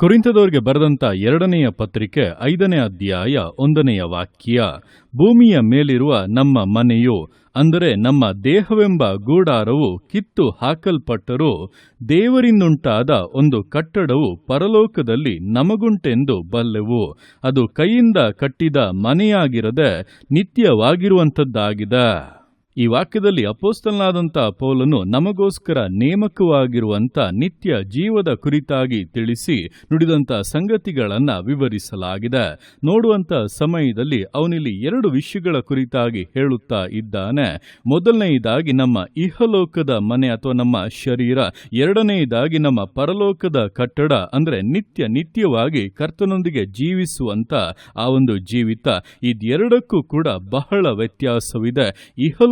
ಕುರಿತದವರಿಗೆ ಬರೆದಂತ ಎರಡನೆಯ ಪತ್ರಿಕೆ ಐದನೇ ಅಧ್ಯಾಯ ಒಂದನೆಯ ವಾಕ್ಯ, ಭೂಮಿಯ ಮೇಲಿರುವ ನಮ್ಮ ಮನೆಯು, ಅಂದರೆ ನಮ್ಮ ದೇಹವೆಂಬ ಗೂಡಾರವು ಕಿತ್ತು ಹಾಕಲ್ಪಟ್ಟರೂ ದೇವರಿಂದುಂಟಾದ ಒಂದು ಕಟ್ಟಡವು ಪರಲೋಕದಲ್ಲಿ ನಮಗುಂಟೆಂದು ಬಲ್ಲೆವು. ಅದು ಕೈಯಿಂದ ಕಟ್ಟಿದ ಮನೆಯಾಗಿರದೆ ನಿತ್ಯವಾಗಿರುವಂಥದ್ದಾಗಿದೆ. ಈ ವಾಕ್ಯದಲ್ಲಿ ಅಪೋಸ್ತಲನಾದಂಥ ಪೌಲನು ನಮಗೋಸ್ಕರ ನೇಮಕವಾಗಿರುವಂಥ ನಿತ್ಯ ಜೀವದ ಕುರಿತಾಗಿ ತಿಳಿಸಿ ನುಡಿದಂಥ ಸಂಗತಿಗಳನ್ನು ವಿವರಿಸಲಾಗಿದೆ. ನೋಡುವಂಥ ಸಮಯದಲ್ಲಿ ಅವನಿಲ್ಲಿ ಎರಡು ವಿಷಯಗಳ ಕುರಿತಾಗಿ ಹೇಳುತ್ತಾ ಇದ್ದಾನೆ. ಮೊದಲನೆಯದಾಗಿ ನಮ್ಮ ಇಹಲೋಕದ ಮನೆ ಅಥವಾ ನಮ್ಮ ಶರೀರ, ಎರಡನೆಯದಾಗಿ ನಮ್ಮ ಪರಲೋಕದ ಕಟ್ಟಡ, ಅಂದರೆ ನಿತ್ಯ ನಿತ್ಯವಾಗಿ ಕರ್ತನೊಂದಿಗೆ ಜೀವಿಸುವಂತ ಆ ಒಂದು ಜೀವಿತ. ಇದೆರಡಕ್ಕೂ ಕೂಡ ಬಹಳ ವ್ಯತ್ಯಾಸವಿದೆ.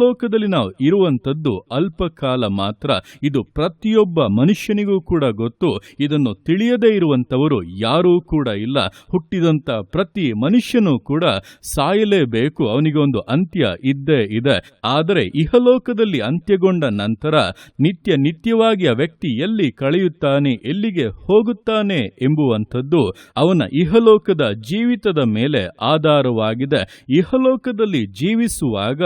ಇಹಲೋಕದಲ್ಲಿ ನಾವು ಇರುವಂಥದ್ದು ಅಲ್ಪ ಕಾಲ ಮಾತ್ರ. ಇದು ಪ್ರತಿಯೊಬ್ಬ ಮನುಷ್ಯನಿಗೂ ಕೂಡ ಗೊತ್ತು. ಇದನ್ನು ತಿಳಿಯದೇ ಇರುವಂಥವರು ಯಾರೂ ಕೂಡ ಇಲ್ಲ. ಹುಟ್ಟಿದಂಥ ಪ್ರತಿ ಮನುಷ್ಯನೂ ಕೂಡ ಸಾಯಲೇಬೇಕು. ಅವನಿಗೆ ಒಂದು ಅಂತ್ಯ ಇದ್ದೇ ಇದೆ. ಆದರೆ ಇಹಲೋಕದಲ್ಲಿ ಅಂತ್ಯಗೊಂಡ ನಂತರ ನಿತ್ಯ ನಿತ್ಯವಾಗಿ ಆ ವ್ಯಕ್ತಿ ಎಲ್ಲಿ ಕಳೆಯುತ್ತಾನೆ, ಎಲ್ಲಿಗೆ ಹೋಗುತ್ತಾನೆ ಎಂಬುವಂಥದ್ದು ಅವನ ಇಹಲೋಕದ ಜೀವಿತದ ಮೇಲೆ ಆಧಾರವಾಗಿದೆ. ಇಹಲೋಕದಲ್ಲಿ ಜೀವಿಸುವಾಗ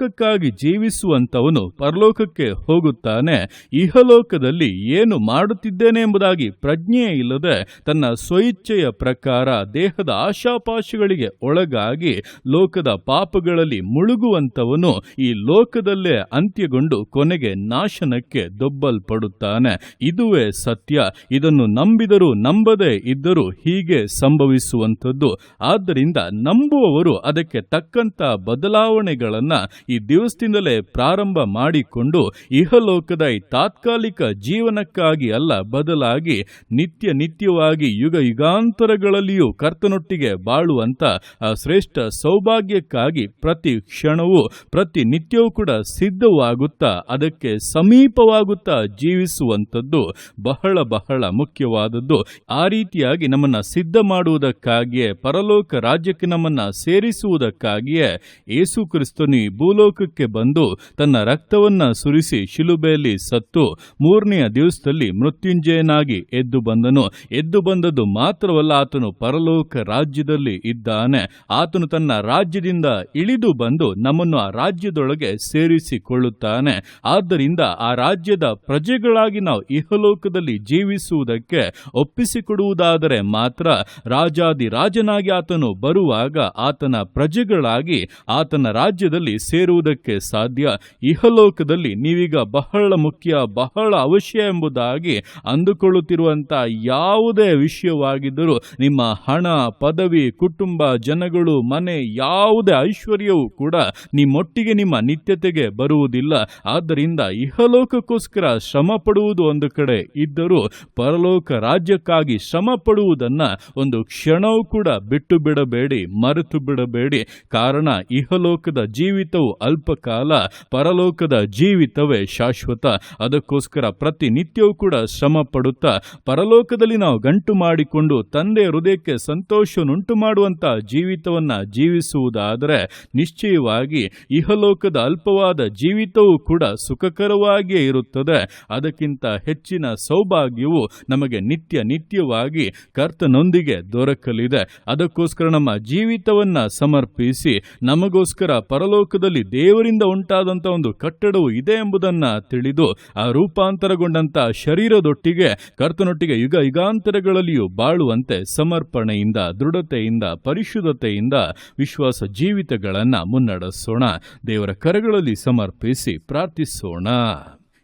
ಪರಲೋಕಕ್ಕಾಗಿ ಜೀವಿಸುವಂತವನು ಪರಲೋಕಕ್ಕೆ ಹೋಗುತ್ತಾನೆ, ಇಹಲೋಕದಲ್ಲಿ ಏನು ಮಾಡುತ್ತಿದ್ದೇನೆ ಎಂಬುದಾಗಿ ಪ್ರಜ್ಞೆ ಇಲ್ಲದೆ ತನ್ನ ಸ್ವಇಚ್ಛೆಯ ಪ್ರಕಾರ ದೇಹದ ಆಶಾಪಾಶಗಳಿಗೆ ಒಳಗಾಗಿ ಲೋಕದ ಪಾಪಗಳಲ್ಲಿ ಮುಳುಗುವಂತವನು ಈ ಲೋಕದಲ್ಲೇ ಅಂತ್ಯಗೊಂಡು ಕೊನೆಗೆ ನಾಶನಕ್ಕೆ ದೊಬ್ಬಲ್ಪಡುತ್ತಾನೆ. ಇದುವೇ ಸತ್ಯ. ಇದನ್ನು ನಂಬಿದರೂ ನಂಬದೇ ಇದ್ದರೂ ಹೀಗೆ ಸಂಭವಿಸುವಂಥದ್ದು. ಆದ್ದರಿಂದ ನಂಬುವವರು ಅದಕ್ಕೆ ತಕ್ಕಂತ ಬದಲಾವಣೆಗಳನ್ನ ಈ ದಿವಸದಿಂದಲೇ ಪ್ರಾರಂಭ ಮಾಡಿಕೊಂಡು ಇಹಲೋಕದ ಈ ತಾತ್ಕಾಲಿಕ ಜೀವನಕ್ಕಾಗಿ ಅಲ್ಲ, ಬದಲಾಗಿ ನಿತ್ಯ ನಿತ್ಯವಾಗಿ ಯುಗ ಯುಗಾಂತರಗಳಲ್ಲಿಯೂ ಕರ್ತನೊಟ್ಟಿಗೆ ಬಾಳುವಂತ ಆ ಶ್ರೇಷ್ಠ ಸೌಭಾಗ್ಯಕ್ಕಾಗಿ ಪ್ರತಿ ಕ್ಷಣವೂ, ಪ್ರತಿ ನಿತ್ಯವೂ ಕೂಡ ಸಿದ್ಧವಾಗುತ್ತಾ, ಅದಕ್ಕೆ ಸಮೀಪವಾಗುತ್ತಾ ಜೀವಿಸುವಂಥದ್ದು ಬಹಳ ಬಹಳ ಮುಖ್ಯವಾದದ್ದು. ಆ ರೀತಿಯಾಗಿ ನಮ್ಮನ್ನ ಸಿದ್ಧ ಮಾಡುವುದಕ್ಕಾಗಿಯೇ, ಪರಲೋಕ ರಾಜ್ಯಕ್ಕೆ ನಮ್ಮನ್ನ ಸೇರಿಸುವುದಕ್ಕಾಗಿಯೇ ಯೇಸು ಕ್ರಿಸ್ತನು ಈ ಭೂಲೋಕಕ್ಕೆ ಬಂದು ತನ್ನ ರಕ್ತವನ್ನ ಸುರಿಸಿ ಶಿಲುಬೆಯಲ್ಲಿ ಸತ್ತು ಮೂರನೆಯ ದಿವಸದಲ್ಲಿ ಮೃತ್ಯುಂಜಯನಾಗಿ ಎದ್ದು ಬಂದನು. ಎದ್ದು ಬಂದದ್ದು ಮಾತ್ರವಲ್ಲ, ಆತನು ಪರಲೋಕ ರಾಜ್ಯದಲ್ಲಿ ಇದ್ದಾನೆ. ಆತನು ತನ್ನ ರಾಜ್ಯದಿಂದ ಇಳಿದು ಬಂದು ನಮ್ಮನ್ನು ಆ ರಾಜ್ಯದೊಳಗೆ ಸೇರಿಸಿಕೊಳ್ಳುತ್ತಾನೆ. ಆದ್ದರಿಂದ ಆ ರಾಜ್ಯದ ಪ್ರಜೆಗಳಾಗಿ ನಾವು ಇಹಲೋಕದಲ್ಲಿ ಜೀವಿಸುವುದಕ್ಕೆ ಒಪ್ಪಿಸಿಕೊಡುವುದಾದರೆ ಮಾತ್ರ ರಾಜಾದಿ ರಾಜನಾಗಿ ಆತನು ಬರುವಾಗ ಆತನ ಪ್ರಜೆಗಳಾಗಿ ಆತನ ರಾಜ್ಯದಲ್ಲಿ ಸೇರುವುದಕ್ಕೆ ಸಾಧ್ಯ? ಇಹಲೋಕದಲ್ಲಿ ನೀವೀಗ ಬಹಳ ಮುಖ್ಯ, ಬಹಳ ಅವಶ್ಯ ಎಂಬುದಾಗಿ ಅಂದುಕೊಳ್ಳುತ್ತಿರುವಂಥ ಯಾವುದೇ ವಿಷಯವಾಗಿದ್ದರೂ ನಿಮ್ಮ ಹಣ, ಪದವಿ, ಕುಟುಂಬ, ಜನಗಳು, ಮನೆ ಯಾವುದೇ ಐಶ್ವರ್ಯವೂ ಕೂಡ ನಿಮ್ಮೊಟ್ಟಿಗೆ ನಿಮ್ಮ ನಿತ್ಯತೆಗೆ ಬರುವುದಿಲ್ಲ. ಆದ್ದರಿಂದ ಇಹಲೋಕಕ್ಕೋಸ್ಕರ ಶ್ರಮ ಪಡುವುದು ಒಂದು ಕಡೆ ಇದ್ದರೂ ಪರಲೋಕ ರಾಜ್ಯಕ್ಕಾಗಿ ಶ್ರಮ ಪಡುವುದನ್ನು ಒಂದು ಕ್ಷಣವೂ ಕೂಡ ಬಿಟ್ಟು ಬಿಡಬೇಡಿ, ಮರೆತು ಬಿಡಬೇಡಿ. ಕಾರಣ ಇಹಲೋಕದ ಜೀವಿತವು ಅಲ್ಪಕಾಲ ಪರಲೋಕದ ಜೀವಿತವೇ ಶಾಶ್ವತ. ಅದಕ್ಕೋಸ್ಕರ ಪ್ರತಿನಿತ್ಯವೂ ಕೂಡ ಶ್ರಮ ಪಡುತ್ತಾ, ಪರಲೋಕದಲ್ಲಿ ನಾವು ಗಂಟು ಮಾಡಿಕೊಂಡು ತಂದೆ ಹೃದಯಕ್ಕೆ ಸಂತೋಷವನ್ನುಂಟು ಮಾಡುವಂಥ ಜೀವಿತವನ್ನ ಜೀವಿಸುವುದಾದರೆ ನಿಶ್ಚಯವಾಗಿ ಇಹಲೋಕದ ಅಲ್ಪವಾದ ಜೀವಿತವೂ ಕೂಡ ಸುಖಕರವಾಗಿಯೇ ಇರುತ್ತದೆ. ಅದಕ್ಕಿಂತ ಹೆಚ್ಚಿನ ಸೌಭಾಗ್ಯವು ನಮಗೆ ನಿತ್ಯ ನಿತ್ಯವಾಗಿ ಕರ್ತನೊಂದಿಗೆ ದೊರಕಲಿದೆ. ಅದಕ್ಕೋಸ್ಕರ ನಮ್ಮ ಜೀವಿತವನ್ನ ಸಮರ್ಪಿಸಿ, ನಮಗೋಸ್ಕರ ಪರಲೋಕದಲ್ಲಿ ದೇವರಿಂದ ಉಂಟಾದಂಥ ಒಂದು ಕಟ್ಟಡವು ಇದೆ ಎಂಬುದನ್ನು ತಿಳಿದು ಆ ರೂಪಾಂತರಗೊಂಡಂಥ ಶರೀರದೊಟ್ಟಿಗೆ, ಕರ್ತನೊಟ್ಟಿಗೆ ಯುಗ ಯುಗಾಂತರಗಳಲ್ಲಿಯೂ ಬಾಳುವಂತೆ ಸಮರ್ಪಣೆಯಿಂದ, ದೃಢತೆಯಿಂದ, ಪರಿಶುದ್ಧತೆಯಿಂದ ವಿಶ್ವಾಸ ಜೀವಿತಗಳನ್ನು ಮುನ್ನಡೆಸೋಣ. ದೇವರ ಕರೆಗಳಲ್ಲಿ ಸಮರ್ಪಿಸಿ ಪ್ರಾರ್ಥಿಸೋಣ.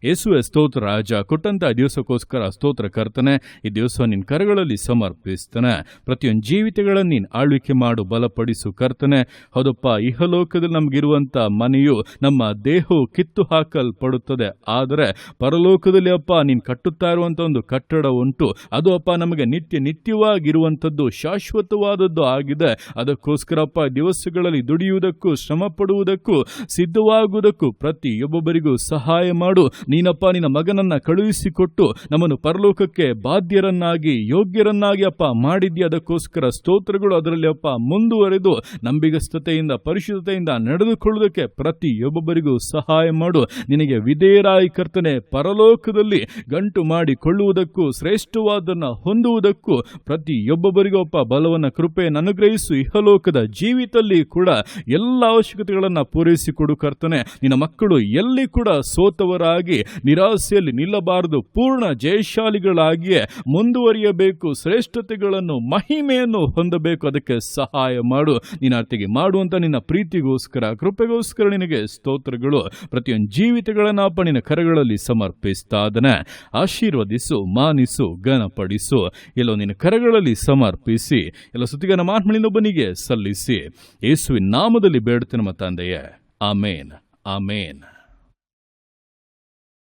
ಯೇಸುವೆ ಸ್ತೋತ್ರ, ರಾಜ, ಕೊಟ್ಟಂತ ದಿವಸಕ್ಕೋಸ್ಕರ ಸ್ತೋತ್ರ ಕರ್ತನೆ, ಈ ದಿವಸ ನಿನ್ನ ಕರಗಳಲ್ಲಿ ಸಮರ್ಪಿಸ್ತಾನೆ. ಪ್ರತಿಯೊಂದು ಜೀವಿತಗಳನ್ನು ನೀನು ಆಳ್ವಿಕೆ ಮಾಡು, ಬಲಪಡಿಸು ಕರ್ತನೆ. ಹೌದಪ್ಪ, ಇಹಲೋಕದಲ್ಲಿ ನಮಗಿರುವಂಥ ಮನೆಯು ನಮ್ಮ ದೇಹವು ಕಿತ್ತು ಹಾಕಲ್ಪಡುತ್ತದೆ ಆದರೆ ಪರಲೋಕದಲ್ಲಿ ಅಪ್ಪ, ನೀನು ಕಟ್ಟುತ್ತಾ ಇರುವಂತ ಒಂದು ಕಟ್ಟಡ ಉಂಟು. ಅದು ಅಪ್ಪ, ನಮಗೆ ನಿತ್ಯ ನಿತ್ಯವಾಗಿರುವಂಥದ್ದು ಶಾಶ್ವತವಾದದ್ದು ಆಗಿದೆ. ಅದಕ್ಕೋಸ್ಕರಪ್ಪ ದಿವಸಗಳಲ್ಲಿ ದುಡಿಯುವುದಕ್ಕೂ ಶ್ರಮ ಪಡುವುದಕ್ಕೂ ಸಿದ್ಧವಾಗುವುದಕ್ಕೂ ಪ್ರತಿಯೊಬ್ಬೊಬ್ಬರಿಗೂ ಸಹಾಯ ಮಾಡು. ನೀನಪ್ಪ, ನಿನ್ನ ಮಗನನ್ನ ಕಳುಹಿಸಿಕೊಟ್ಟು ನಮ್ಮನ್ನು ಪರಲೋಕಕ್ಕೆ ಬಾಧ್ಯರನ್ನಾಗಿ, ಯೋಗ್ಯರನ್ನಾಗಿ ಅಪ್ಪ ಮಾಡಿದ್ಯ? ಅದಕ್ಕೋಸ್ಕರ ಸ್ತೋತ್ರಗಳು ಅದರಲ್ಲಿ ಅಪ್ಪ ಮುಂದುವರೆದು ನಂಬಿಗಸ್ತತೆಯಿಂದ, ಪರಿಶುದ್ಧತೆಯಿಂದ ನಡೆದುಕೊಳ್ಳುವುದಕ್ಕೆ ಪ್ರತಿಯೊಬ್ಬೊಬ್ಬರಿಗೂ ಸಹಾಯ ಮಾಡು. ನಿನಗೆ ವಿಧೇಯರಾಯಿ ಕರ್ತನೆ, ಪರಲೋಕದಲ್ಲಿ ಗಂಟು ಮಾಡಿಕೊಳ್ಳುವುದಕ್ಕೂ ಶ್ರೇಷ್ಠವಾದನ್ನು ಹೊಂದುವುದಕ್ಕೂ ಪ್ರತಿಯೊಬ್ಬೊಬ್ಬರಿಗೂ ಅಪ್ಪ ಬಲವನ್ನ, ಕೃಪೆಯನ್ನು ಅನುಗ್ರಹಿಸು. ಇಹಲೋಕದ ಜೀವಿತಲ್ಲಿ ಕೂಡ ಎಲ್ಲ ಅವಶ್ಯಕತೆಗಳನ್ನು ಪೂರೈಸಿಕೊಡು ಕರ್ತನೆ. ನಿನ್ನ ಮಕ್ಕಳು ಎಲ್ಲಿ ಕೂಡ ಸೋತವರಾಗಿ ನಿರಾಸೆಯಲ್ಲಿ ನಿಲ್ಲಬಾರದು. ಪೂರ್ಣ ಜಯಶಾಲಿಗಳಾಗಿಯೇ ಮುಂದುವರಿಯಬೇಕು. ಶ್ರೇಷ್ಠತೆಗಳನ್ನು, ಮಹಿಮೆಯನ್ನು ಹೊಂದಬೇಕು. ಅದಕ್ಕೆ ಸಹಾಯ ಮಾಡು. ನಿನ್ನಾರ್ತಿಗೆ ಮಾಡುವಂತ ನಿನ್ನ ಪ್ರೀತಿಗೋಸ್ಕರ, ಕೃಪೆಗೋಸ್ಕರ ನಿನಗೆ ಸ್ತೋತ್ರಗಳು. ಪ್ರತಿಯೊಂದು ಜೀವಿತಗಳನ್ನ ಅಪ್ಪನಿನ ನಿನ್ನ ಕರಗಳಲ್ಲಿ ಸಮರ್ಪಿಸ್ತಾದನೆ. ಆಶೀರ್ವದಿಸು, ಮಾನಿಸು, ಘನಪಡಿಸು. ಎಲ್ಲೋ ನಿನ್ನ ಕರಗಳಲ್ಲಿ ಸಮರ್ಪಿಸಿ. ಎಲ್ಲ ಸುತ್ತಿಗನ ಮಾತ್ಮಳಿನೊಬ್ಬನಿಗೆ ಸಲ್ಲಿಸಿ. ಯೇಸುವಿನ ನಾಮದಲ್ಲಿ ಬೇಡುತ್ತೆ ನಮ್ಮ ತಂದೆಯೇ. ಆಮೇನ್. ಆಮೇನ್.